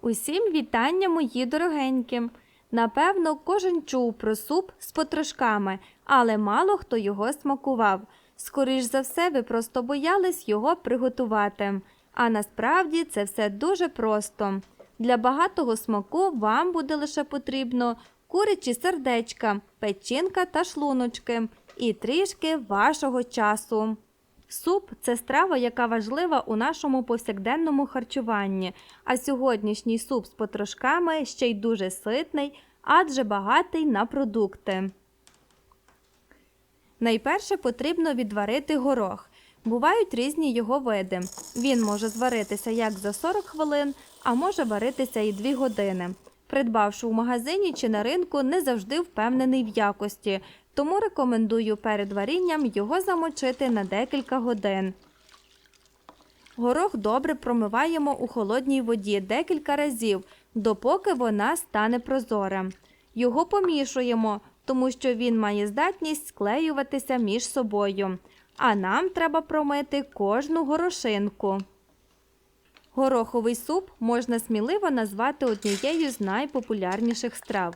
Усім вітання, мої дорогенькі. Напевно, кожен чув про суп з потрошками, але мало хто його смакував. Скоріш за все, ви просто боялись його приготувати. А насправді це все дуже просто. Для багатого смаку вам буде лише потрібно курячі сердечка, печінка та шлуночки і трішки вашого часу. Суп це страва, яка важлива у нашому повсякденному харчуванні, а сьогоднішній суп з потрошками ще й дуже ситний, адже багатий на продукти. Найперше потрібно відварити горох. Бувають різні його види. Він може зваритися як за 40 хвилин, а може варитися і 2 години. Придбавши в магазині чи на ринку, не завжди впевнений в якості, тому рекомендую перед варінням його замочити на декілька годин. Горох добре промиваємо у холодній воді декілька разів, допоки вона стане прозора. Його помішуємо, тому що він має здатність склеюватися між собою. А нам треба промити кожну горошинку. Гороховий суп можна сміливо назвати однією з найпопулярніших страв.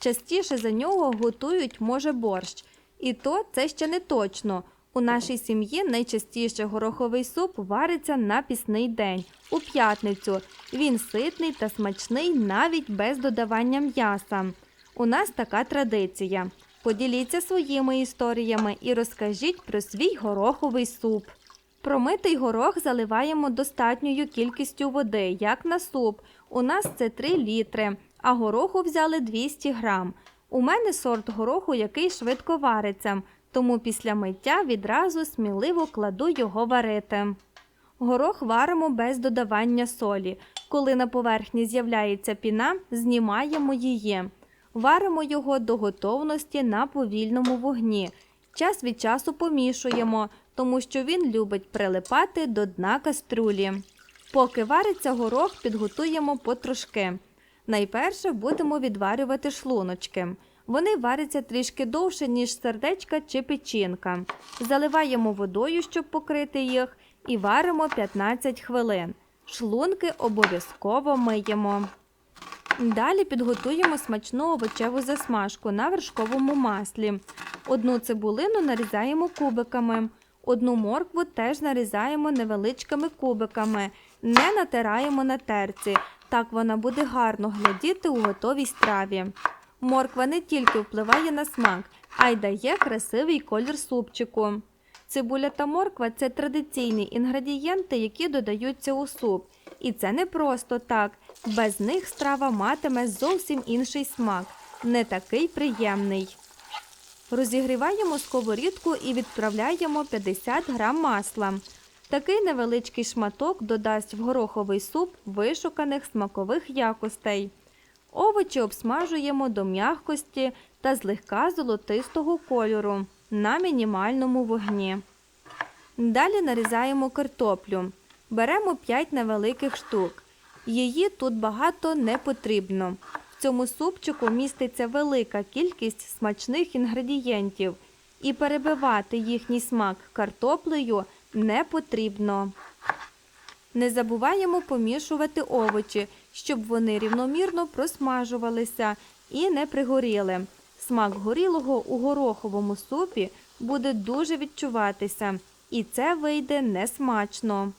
Частіше за нього готують, може, борщ. І то це ще не точно. У нашій сім'ї найчастіше гороховий суп вариться на пісний день, у п'ятницю. Він ситний та смачний навіть без додавання м'яса. У нас така традиція. Поділіться своїми історіями і розкажіть про свій гороховий суп. Промитий горох заливаємо достатньою кількістю води, як на суп. У нас це 3 літри, а гороху взяли 200 грам. У мене сорт гороху, який швидко вариться, тому після миття відразу сміливо кладу його варити. Горох варимо без додавання солі. Коли на поверхні з'являється піна, знімаємо її. Варимо його до готовності на повільному вогні. Час від часу помішуємо, тому що він любить прилипати до дна каструлі. Поки вариться горох, підготуємо потрошки. Найперше будемо відварювати шлуночки. Вони варяться трішки довше, ніж сердечка чи печінка. Заливаємо водою, щоб покрити їх, і варимо 15 хвилин. Шлунки обов'язково миємо. Далі підготуємо смачну овочеву засмажку на вершковому маслі. Одну цибулину нарізаємо кубиками. Одну моркву теж нарізаємо невеличкими кубиками, не натираємо на терці. Так вона буде гарно глядіти у готовій страві. Морква не тільки впливає на смак, а й дає красивий колір супчику. Цибуля та морква це традиційні інгредієнти, які додаються у суп. І це не просто так. Без них страва матиме зовсім інший смак, не такий приємний. Розігріваємо сковорідку і відправляємо 50 грам масла. Такий невеличкий шматок додасть в гороховий суп вишуканих смакових якостей. Овочі обсмажуємо до м'якості та злегка золотистого кольору на мінімальному вогні. Далі нарізаємо картоплю. Беремо 5 невеликих штук. Її тут багато не потрібно. Цьому супчику міститься велика кількість смачних інгредієнтів, і перебивати їхній смак картоплею не потрібно. Не забуваємо помішувати овочі, щоб вони рівномірно просмажувалися і не пригоріли. Смак горілого у гороховому супі буде дуже відчуватися, і це вийде несмачно.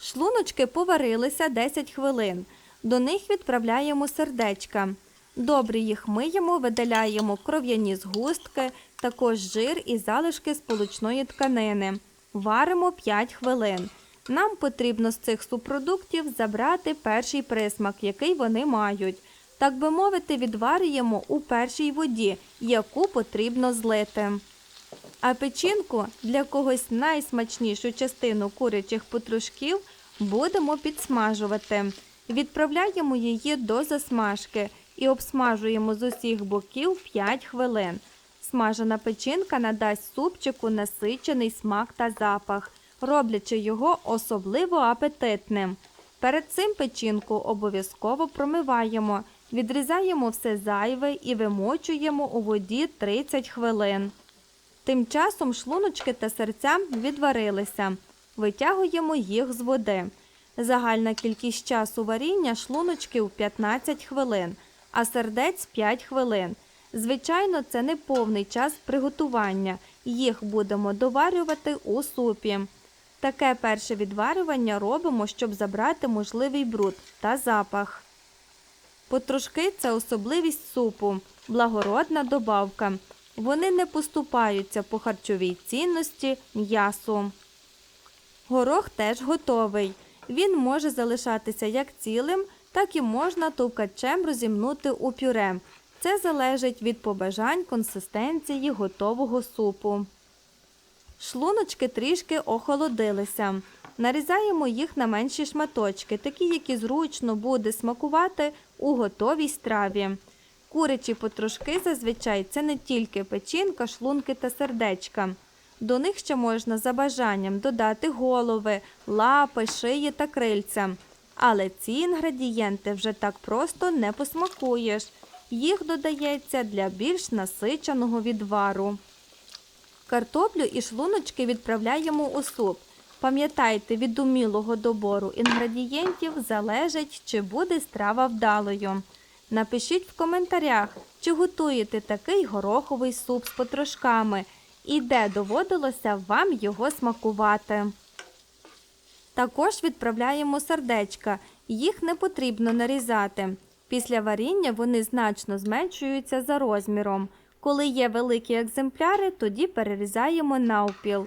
Шлуночки поварилися 10 хвилин. До них відправляємо сердечка. Добре їх миємо, видаляємо кров'яні згустки, також жир і залишки сполучної тканини. Варимо 5 хвилин. Нам потрібно з цих субпродуктів забрати перший присмак, який вони мають. Так би мовити, відварюємо у першій воді, яку потрібно злити. А печінку для когось найсмачнішу частину курячих потрошків будемо підсмажувати. Відправляємо її до засмажки і обсмажуємо з усіх боків 5 хвилин. Смажена печінка надасть супчику насичений смак та запах, роблячи його особливо апетитним. Перед цим печінку обов'язково промиваємо, відрізаємо все зайве і вимочуємо у воді 30 хвилин. Тим часом шлуночки та серця відварилися. Витягуємо їх з води. Загальна кількість часу варіння шлуночків 15 хвилин, а сердець 5 хвилин. Звичайно, це не повний час приготування. Їх будемо доварювати у супі. Таке перше відварювання робимо, щоб забрати можливий бруд та запах. Потрошки це особливість супу, благородна добавка. Вони не поступаються по харчовій цінності м'ясу. Горох теж готовий. Він може залишатися як цілим, так і можна товкачем розімнути у пюре. Це залежить від побажань консистенції готового супу. Шлуночки трішки охолодилися. Нарізаємо їх на менші шматочки, такі, які зручно буде смакувати у готовій страві. Курячі потрошки зазвичай це не тільки печінка, шлунки та сердечка. До них ще можна за бажанням додати голови, лапи, шиї та крильця. Але ці інгредієнти вже так просто не посмакуєш. Їх додається для більш насиченого відвару. Картоплю і шлуночки відправляємо у суп. Пам'ятайте, від умілого добору інгредієнтів залежить, чи буде страва вдалою. Напишіть в коментарях, чи готуєте такий гороховий суп з потрошками і де доводилося вам його смакувати. Також відправляємо сердечка. Їх не потрібно нарізати. Після варіння вони значно зменшуються за розміром. Коли є великі екземпляри, тоді перерізаємо навпіл.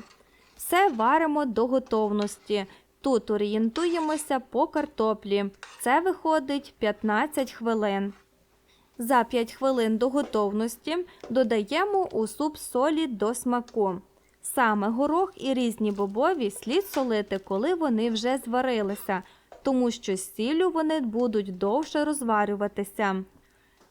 Все варимо до готовності. Тут орієнтуємося по картоплі. Це виходить 15 хвилин. За 5 хвилин до готовності додаємо у суп солі до смаку. Саме горох і різні бобові слід солити, коли вони вже зварилися, тому що з сіллю вони будуть довше розварюватися.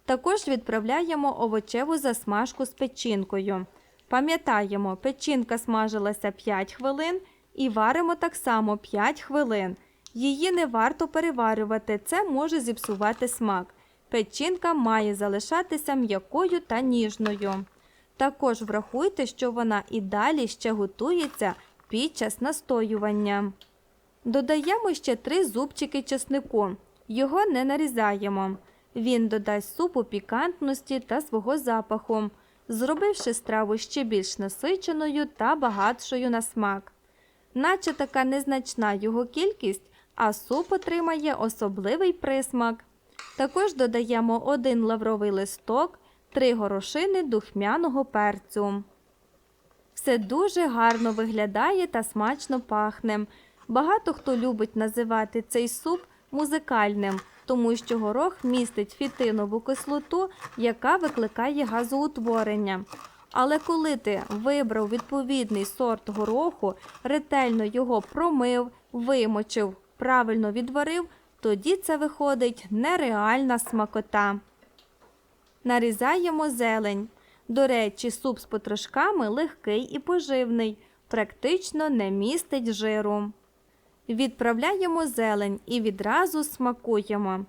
Також відправляємо овочеву засмажку з печінкою. Пам'ятаємо, печінка смажилася 5 хвилин і варимо так само 5 хвилин. Її не варто переварювати, це може зіпсувати смак. Печінка має залишатися м'якою та ніжною. Також врахуйте, що вона і далі ще готується під час настоювання. Додаємо ще 3 зубчики чеснику. Його не нарізаємо. Він додасть супу пікантності та свого запаху, зробивши страву ще більш насиченою та багатшою на смак. Наче така незначна його кількість, а суп отримає особливий присмак. Також додаємо один лавровий листок, три горошини духмяного перцю. Все дуже гарно виглядає та смачно пахне. Багато хто любить називати цей суп музикальним, тому що горох містить фітинову кислоту, яка викликає газоутворення. Але коли ти вибрав відповідний сорт гороху, ретельно його промив, вимочив, правильно відварив, тоді це виходить нереальна смакота. Нарізаємо зелень. До речі, суп з потрошками легкий і поживний, практично не містить жиру. Відправляємо зелень і відразу смакуємо.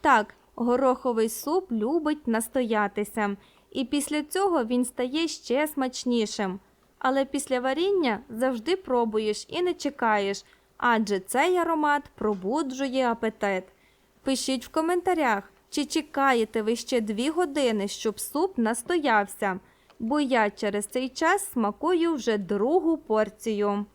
Так, гороховий суп любить настоятися, і після цього він стає ще смачнішим. Але після варіння завжди пробуєш і не чекаєш, адже цей аромат пробуджує апетит. Пишіть в коментарях, чи чекаєте ви ще дві години, щоб суп настоявся, бо я через цей час смакую вже другу порцію.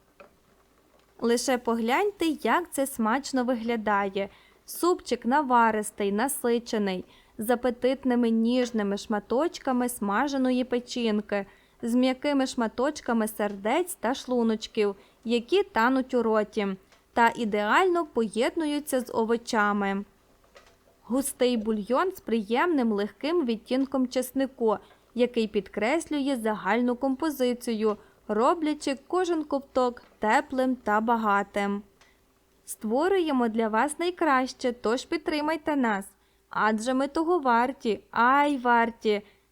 Лише погляньте, як це смачно виглядає. Супчик наваристий, насичений, з апетитними ніжними шматочками смаженої печінки, з м'якими шматочками сердець та шлуночків, які тануть у роті, та ідеально поєднуються з овочами. Густий бульйон з приємним легким відтінком чеснику, який підкреслює загальну композицію, роблячи кожен ковток теплим та багатим. Створюємо для вас найкраще, тож підтримайте нас. Адже ми того варті, ай варті,